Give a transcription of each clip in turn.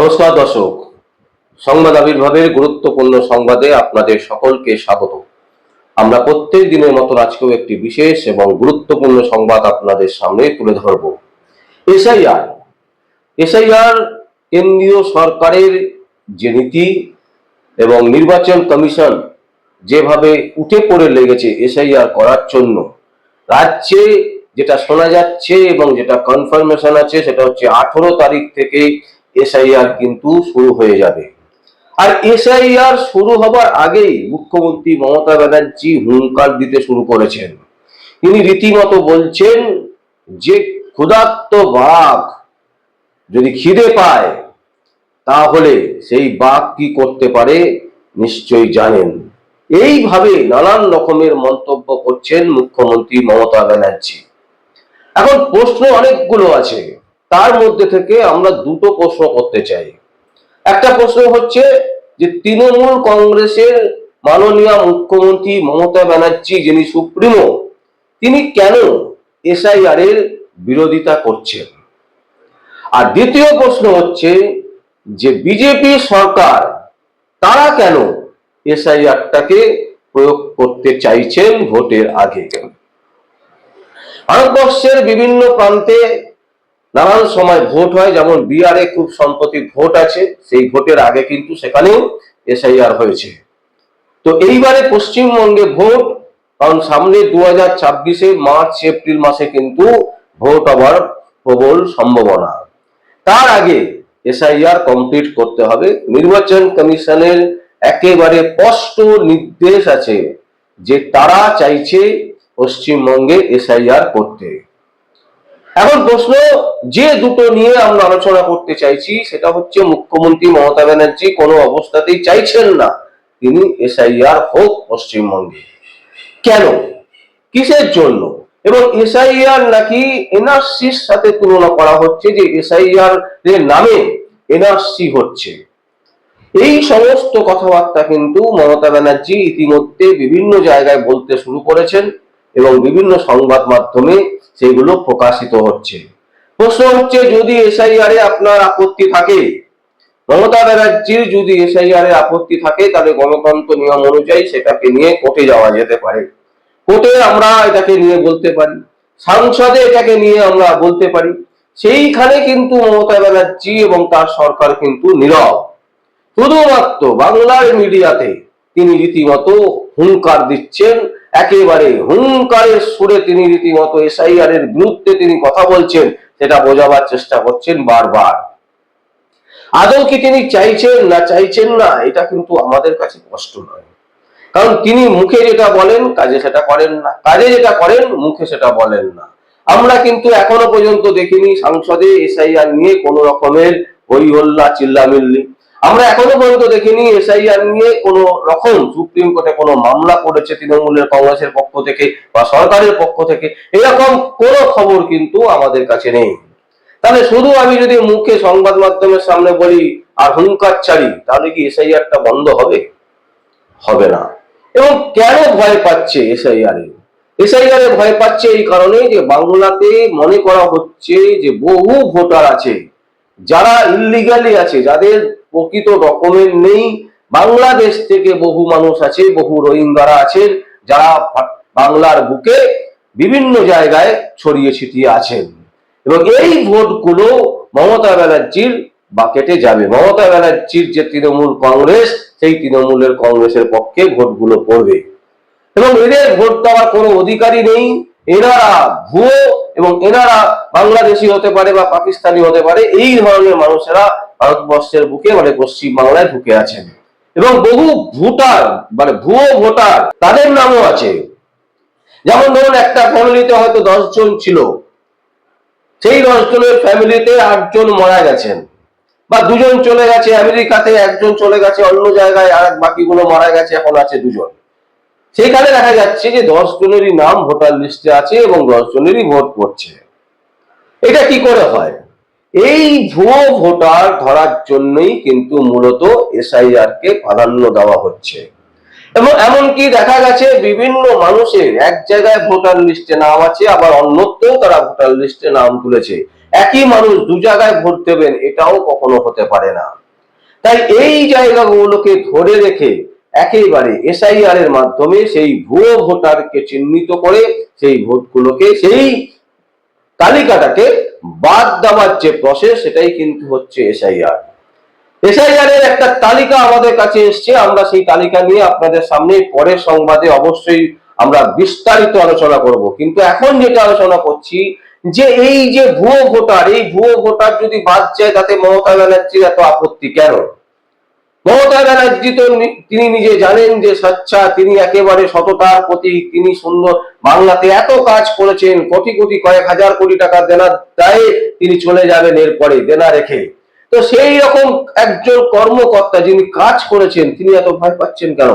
নমস্কার দর্শক। সংবাদ আবির্ভাবের গুরুত্বপূর্ণ সংবাদে আপনাদের সকলকে স্বাগত। আমরা প্রত্যেক দিনের মতো আজকেও একটি বিশেষ এবং গুরুত্বপূর্ণ সংবাদ আপনাদের সামনে তুলে ধরব। এসআইআর। এসআইআর কেন্দ্রীয় সরকারের যে নীতি এবং নির্বাচন কমিশন যেভাবে উঠে পড়ে লেগেছে এসআইআর করার জন্য, রাজ্যে যেটা শোনা যাচ্ছে এবং যেটা কনফার্মেশন আছে সেটা হচ্ছে আঠেরো তারিখ থেকে এসআইআর কিন্তু শুরু হয়ে যাবে। আর এসআইআর শুরু হবার আগেই মুখ্যমন্ত্রী মমতা ব্যানার্জি হুঙ্কার দিতে শুরু করেছেন। তিনি রীতিমতো বলছেন যে, ক্ষুধার্ত বাঘ যদি খিদে পায়, তাহলে সেই বাঘ কি করতে পারে নিশ্চয়ই জানেন। এইভাবে নানান রকমের মন্তব্য করছেন মুখ্যমন্ত্রী মমতা ব্যানার্জি। এখন প্রশ্ন অনেকগুলো আছে। তার মধ্যে থেকে আমরা দুটো প্রশ্ন করতে চাই। একটা প্রশ্ন হচ্ছে যে তৃণমূল কংগ্রেসের মাননীয় মুখ্যমন্ত্রী মমতা ব্যানার্জি, যিনি সুপ্রিমো, তিনি কেন এসআইআর এর বিরোধিতা করছেন? আর দ্বিতীয় প্রশ্ন হচ্ছে যে বিজেপি সরকার, তারা কেন এসআইআরটাকে প্রয়োগ করতে চাইছেন ভোটের আগে? ভারতবর্ষের বিভিন্ন প্রান্তে নানান সময় ভোট হয়, যেমন বিহারে খুব সম্প্রতি ভোট আছে, সেই ভোটের আগে কিন্তু সেখানেও এসআইআর হয়েছে। তো এইবারে পশ্চিমবঙ্গে ভোট, কারণ সামনে দু হাজার ছাব্বিশে মার্চ, এপ্রিল মাসে কিন্তু ভোট হওয়ার প্রবল সম্ভাবনা। তার আগে এসআইআর কমপ্লিট করতে হবে। নির্বাচন কমিশনের একেবারে স্পষ্ট নির্দেশ আছে যে তারা চাইছে পশ্চিমবঙ্গে এসআইআর করতে। এখন প্রশ্ন, যে দুটো নিয়ে আমরা আলোচনা করতে চাইছি, সেটা হচ্ছে মুখ্যমন্ত্রী মমতা ব্যানার্জি কোনো অবস্থাতেই চাইছেন না। তিনি এসআইআর হোক পশ্চিমবঙ্গে। কেন? কিসের জন্য? এবং এসআইআর নাকি এনআরসির সাথে তুলনা করা হচ্ছে যে এসআইআর এর নামে এনআরসি হচ্ছে। এই সমস্ত কথাবার্তা কিন্তু মমতা ব্যানার্জি ইতিমধ্যে বিভিন্ন জায়গায় বলতে শুরু করেছেন। এবং বিভিন্ন সংবাদ মাধ্যমে সেগুলো প্রকাশিত হচ্ছে। প্রশ্ন হচ্ছে, যদি এসআইআর এ আপনার আপত্তি থাকে, মমতা ব্যানার্জির যদি এসআইআর আপত্তি থাকে, তাহলে গণতন্ত্র নিয়ম অনুযায়ী সেটাকে নিয়ে কোর্টে যাওয়া যেতে পারে। কোর্টে আমরা এটাকে নিয়ে বলতে পারি, সংসদে এটাকে নিয়ে আমরা বলতে পারি। সেইখানে কিন্তু মমতা ব্যানার্জি এবং তার সরকার কিন্তু নীরব। শুধুমাত্র বাংলার মিডিয়াতে তিনি রীতিমতো হুঙ্কার দিচ্ছেন একেবারে হুঙ্কারের সুরে তিনি রীতিমতো এসআইআর এর বিরুদ্ধে তিনি কথা বলছেন, সেটা বোঝাবার চেষ্টা করছেন বারবার। আদৌ কি তিনি চাইছেন না চাইছেন না, এটা কিন্তু আমাদের কাছে স্পষ্ট নয়। কারণ তিনি মুখে যেটা বলেন, কাজে সেটা করেন না। কাজে যেটা করেন, মুখে সেটা বলেন না। আমরা কিন্তু এখনও পর্যন্ত দেখিনি সংসদে এসআইআর নিয়ে কোন রকমের হই হল্লা, চিল্লামিল্লি। আমরা এখনও পর্যন্ত দেখিনি এসআইআর নিয়ে কোন রকম সুপ্রিম কোর্টে কোনো মামলা করেছে তৃণমূলের কংগ্রেসের পক্ষ থেকে বা সরকারের পক্ষ থেকে। এরকম কোনো খবর কিন্তু আমাদের কাছে নেই। তাহলে শুধু আমি যদি মুখে সংবাদ মাধ্যমের সামনে বলি, আর হুঙ্কার ছাড়ি তাহলে কি এসআইআরটা বন্ধ হবে? হবে না। এবং কেন ভয় পাচ্ছে এসআইআর? এসআইআর ভয় পাচ্ছে এই কারণে যে বাংলাতে মনে করা হচ্ছে যে বহু ভোটার আছে, যারা ইলিগালি আছে, যাদের প্রকৃত ডকুমেন্ট নেই। বাংলাদেশ থেকে বহু মানুষ আছে, বহু রোহিঙ্গারা আছেন, যারা বাংলার বুকে বিভিন্ন জায়গায় ছড়িয়ে ছিটিয়ে আছেন। এবং এই ভোটগুলো মমতা ব্যানার্জির বাকেটে যাবে। মমতা ব্যানার্জির যে তৃণমূল কংগ্রেস, সেই তৃণমূলের কংগ্রেসের পক্ষে ভোটগুলো পড়বে। এবং এদের ভোট দেওয়ার কোনো অধিকারই নেই। এনারা ভুয়ো এবং এনারা বাংলাদেশি হতে পারে বা পাকিস্তানি হতে পারে, এই ধরনের মানুষেরা ভারতবর্ষের বুকে মানে পশ্চিম বাংলায় ঢুকে আছেন। এবং বহু ভোটার মানে ভুয়ো ভোটার, তাদের নামও আছে। যেমন ধরুন একটা ফ্যামিলিতে হয়তো দশজন ছিল। সেই দশজনের ফ্যামিলিতে আটজন মারা গেছেন। বা দুজন চলে গেছে আমেরিকাতে, একজন চলে গেছে অন্য জায়গায় আর বাকিগুলো মারা গেছে, এখন আছে দুজন। সেইখানে দেখা যাচ্ছে যে দশ জনেরই নাম ভোটার লিস্টে আছে এবং দশ জনেরই ভোট পড়ছে। এটা কি করে হয়? এই ভুয়ো ভোটার ধরার জন্যই কিন্তু মূলত এসআইআর কে প্রাধান্য দেওয়া হচ্ছে। এবং এমনকি দেখা গেছে বিভিন্ন মানুষের এক জায়গায় ভোটার লিস্টে নাম আছে, আবার অন্যত্রেও তারা ভোটার লিস্টে নাম তুলেছে। একই মানুষ দু জায়গায় ভোট দেবেন এটাও কখনো হতে পারে না। তাই এই জায়গাগুলোকে ধরে রেখে একেবারে এসআইআর এর মাধ্যমে সেই ভুয়ো ভোটারকে চিহ্নিত করে সেই ভোটগুলোকে সেই তালিকাটাকে বাদ দেওয়ার যে প্রসেস সেটাই কিন্তু হচ্ছে এসআইআর এসআইআর এর একটা তালিকা আমাদের কাছে এসছে, আমরা সেই তালিকা নিয়ে আপনাদের সামনে পরের সংবাদে অবশ্যই আমরা বিস্তারিত আলোচনা করব। কিন্তু এখন যেটা আলোচনা করছি, যে এই যে ভুয়ো ভোটার, এই ভুয়ো ভোটার যদি বাদ যায়, তাতে মমতা ব্যানার্জির এত আপত্তি কেন? মমতা ব্যানার্জি তো তিনি নিজে জানেন যে স্বচ্ছা, তিনি একেবারে সততার প্রতীক তিনি সুন্দর। বাংলাতে এত কাজ করেছেন, কোটি কোটি কয়েক হাজার কোটি টাকা দেনার দায়ে তিনি চলে যাবেন এরপরে, দেনা রেখে। তো সেই রকম একজন কর্মকর্তা যিনি কাজ করেছেন, তিনি এত ভয় পাচ্ছেন কেন?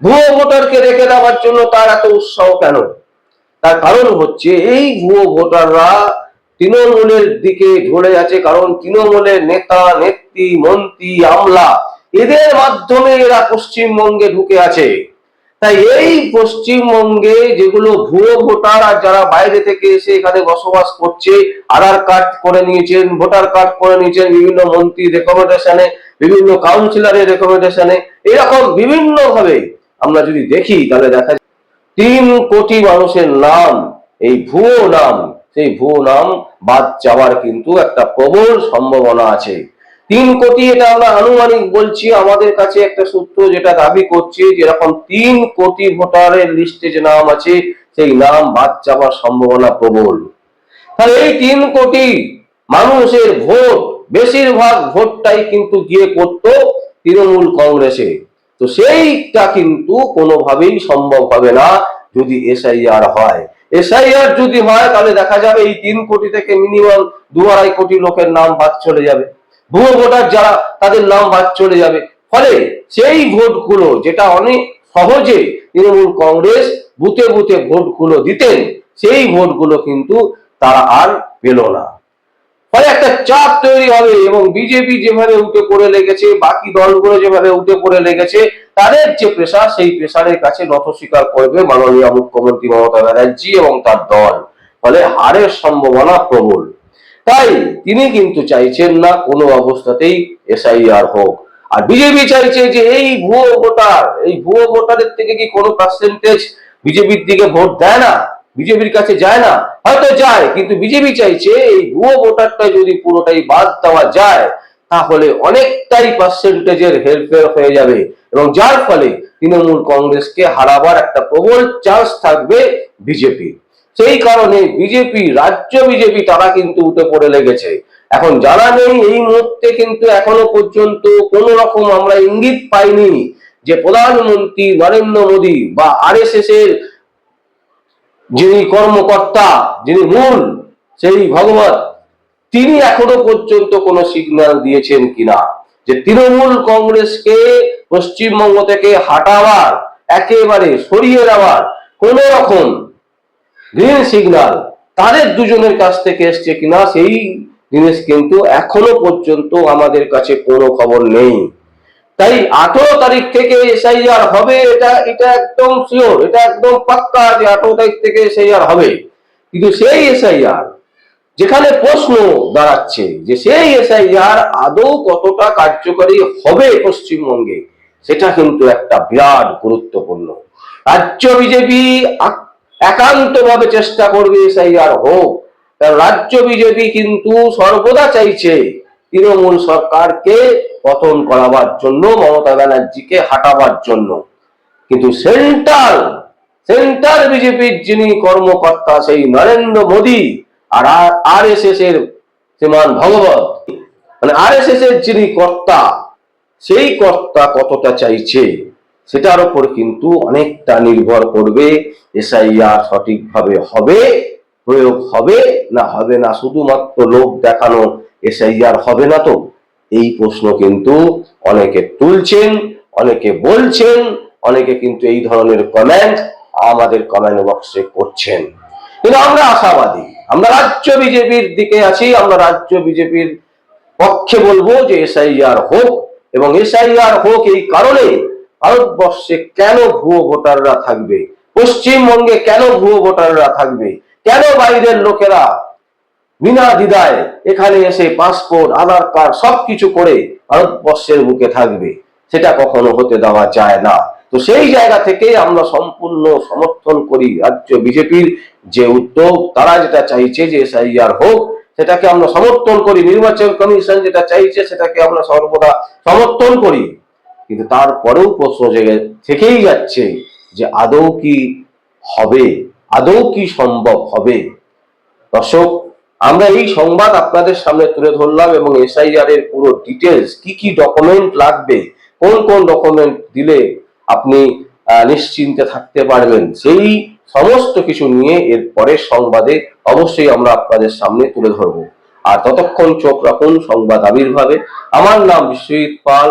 ভুয়ো ভোটারকে রেখে দেওয়ার জন্য তার এত উৎসাহ কেন? তার কারণ হচ্ছে, এই ভুয়ো ভোটাররা তৃণমূলের দিকে ঝরে যাচ্ছে কারণ তৃণমূলের নেতা, নেত্রী, মন্ত্রী, আমলা এদের মাধ্যমে এরা পশ্চিমবঙ্গে ঢুকে আছে। তাই এই পশ্চিমবঙ্গে যেগুলো ভুয়ো ভোটার আর যারা বাইরে থেকে এসে এখানে বসবাস করছে, আধার কার্ড করে নিয়েছেন, ভোটার কার্ড করে নিয়েছেন বিভিন্ন মন্ত্রী রেকমেন্ডেশনে বিভিন্ন কাউন্সিলরের রেকমেন্ডেশনে এরকম বিভিন্ন ভাবে আমরা যদি দেখি, তাহলে দেখা যায় তিন কোটি মানুষের নাম, এই ভুয়ো নাম, সেই ভুয়ো নাম বাদ যাওয়ার কিন্তু একটা প্রবল সম্ভাবনা আছে। তিন কোটি এটা আমরা আনুমানিক বলছি, আমাদের কাছে একটা সূত্র যেটা দাবি করছে যে এরকম তিন কোটি ভোটারের লিস্টে যে নাম আছে, সেই নাম বাদ যাওয়ার সম্ভাবনা প্রবল। তাহলে এই তিন কোটি মানুষের ভোট, বেশিরভাগ ভোটটাই কিন্তু গিয়ে করতো তৃণমূল কংগ্রেসে। তো সেইটা কিন্তু কোনোভাবেই সম্ভব হবে না যদি এসআইআর হয়। এসআইআর যদি হয়, তাহলে দেখা যাবে এই তিন কোটি থেকে মিনিমাম দু আড়াই কোটি লোকের নাম বাদ চলে যাবে। ভুয়ো ভোটার যারা, তাদের নাম বাদ চলে যাবে। ফলে সেই ভোটগুলো যেটা অনেক সহজে তৃণমূল কংগ্রেস বুথে বুথে ভোটগুলো দিতেন, সেই ভোটগুলো কিন্তু তারা আর পেল না। ফলে একটা চাপ তৈরি হবে এবং বিজেপি যেভাবে উঠে পড়ে লেগেছে, বাকি দলগুলো যেভাবে উঠে পড়ে লেগেছে, তাদের যে প্রেশার সেই প্রেশারের কাছে নত স্বীকার করবে মাননীয় মুখ্যমন্ত্রী মমতা ব্যানার্জি এবং তার দল। ফলে হারের সম্ভাবনা প্রবল। তাই তিনি কিন্তু চাইছেন না কোনো অবস্থাতেই এসআইআর হোক। আর বিজেপি চাইছে যে এই ভুয়ো ভোটার, এই ভুয়ো ভোটারের থেকে কি কোনো পার্সেন্টেজ বিজেপির দিকে ভোট দেয় না? বিজেপির কাছে যায় না? হয়তো যায়, কিন্তু বিজেপি চাইছে এই ভুয়ো ভোটারটা যদি পুরোটাই বাদ দেওয়া যায়, তাহলে অনেকটাই পার্সেন্টেজের হেরফের হয়ে যাবে। এবং যার ফলে তৃণমূল কংগ্রেসকে হারাবার একটা প্রবল চান্স থাকবে বিজেপি সেই কারণে বিজেপি রাজ্য বিজেপি তারা কিন্তু উঠে পড়ে লেগেছে। এখন যারা নেই, এই মুহূর্তে কিন্তু এখনও পর্যন্ত কোন রকম আমরা ইঙ্গিত পাইনি যে প্রধানমন্ত্রী নরেন্দ্র মোদী বা আরএসএস এর যিনি কর্মকর্তা, যিনি মূল, সেই ভগবত তিনি এখনও পর্যন্ত কোনো সিগন্যাল দিয়েছেন কিনা? যে তৃণমূল কংগ্রেসকে পশ্চিমবঙ্গ থেকে হাঁটাবার, একেবারে সরিয়ে দেওয়ার কোন রকম গ্রিন সিগন্যাল তাদের দুজনের কাছ থেকে এসছে কিনা সেই জিনিস কিন্তু এখনও পর্যন্ত আমাদের কাছে কোনো খবর নেই। তাই আঠারো তারিখ থেকে এসআইআর হবে, এটা এটা একদম শিওর এটা একদম পাক্কা যে আঠারো তারিখ থেকে এসআইআর হবে। কিন্তু সেই এসআইআর যেখানে প্রশ্ন দাঁড়াচ্ছে যে সেই এসআইআর আদৌ কতটা কার্যকরী হবে পশ্চিমবঙ্গে, সেটা কিন্তু একটা বিরাট গুরুত্বপূর্ণ। রাজ্য বিজেপি একান্তভাবে চেষ্টা করবে এসআইআর হোক। কারণ রাজ্য বিজেপি কিন্তু সর্বদা চাইছে তৃণমূল সরকারকে পতন করাবার জন্য, মমতা ব্যানার্জিকে হাঁটাবার জন্য। কিন্তু সেন্ট্রাল সেন্ট্রাল বিজেপির যিনি কর্মকর্তা সেই নরেন্দ্র মোদী আর আর এস এস এর শ্রীমান ভগবত মানে আর এস এস এর যিনি কর্তা, সেই কর্তা কতটা চাইছে? সেটার উপর কিন্তু অনেকটা নির্ভর করবে এসআইআর সঠিকভাবে হবে, প্রয়োগ হবে না হবে না, শুধুমাত্র লোক দেখানো এসআইআর হবে না তো? এই প্রশ্ন কিন্তু অনেকে তুলছেন, অনেকে বলছেন, অনেকে কিন্তু এই ধরনের কমেন্ট আমাদের কমেন্ট বক্সে করছেন। কিন্তু আমরা আশাবাদী, আমরা রাজ্য বিজেপির দিকে আছি, আমরা রাজ্য বিজেপির পক্ষে বলব যে এসআইআর হোক এবং এসআইআর হোক এই কারণে ভারতবর্ষে কেন ভুয়ো ভোটাররা থাকবে? পশ্চিমবঙ্গে কেন ভুয়ো ভোটাররা থাকবে? কেন বাইরের লোকেরা বিনা দ্বিধায় এখানে এসে পাসপোর্ট, আধার কার্ড সবকিছু করে ভারতবর্ষের বুকে থাকবে? সেটা কখনো হতে দেওয়া যায় না। তো সেই জায়গা থেকে আমরা সম্পূর্ণ সমর্থন করি রাজ্য বিজেপির যে উদ্যোগ, তারা যেটা চাইছে যে এসআইআর হোক, সেটাকে আমরা সমর্থন করি। নির্বাচন কমিশন যেটা চাইছে সেটাকে আমরা সর্বদা সমর্থন করি। কিন্তু তারপরেও প্রশ্ন জেগে থেকেই যাচ্ছে যে আদৌ কি হবে? আদৌ কি সম্ভব হবে? দর্শক, আমরা এই সংবাদ আপনাদের সামনে তুলে ধরলাম এবং এসআইআর এর পুরো ডিটেলস কি কি ডকুমেন্ট লাগবে, কোন কোন ডকুমেন্ট দিলে আপনি নিশ্চিন্তে থাকতে পারবেন, সেই সমস্ত কিছু নিয়ে এর পরের সংবাদে অবশ্যই আমরা আপনাদের সামনে তুলে ধরব। আর ততক্ষণ চোখ রাখুন সংবাদ আবির্ভাবে। আমার নাম বিশ্বজিৎ পাল।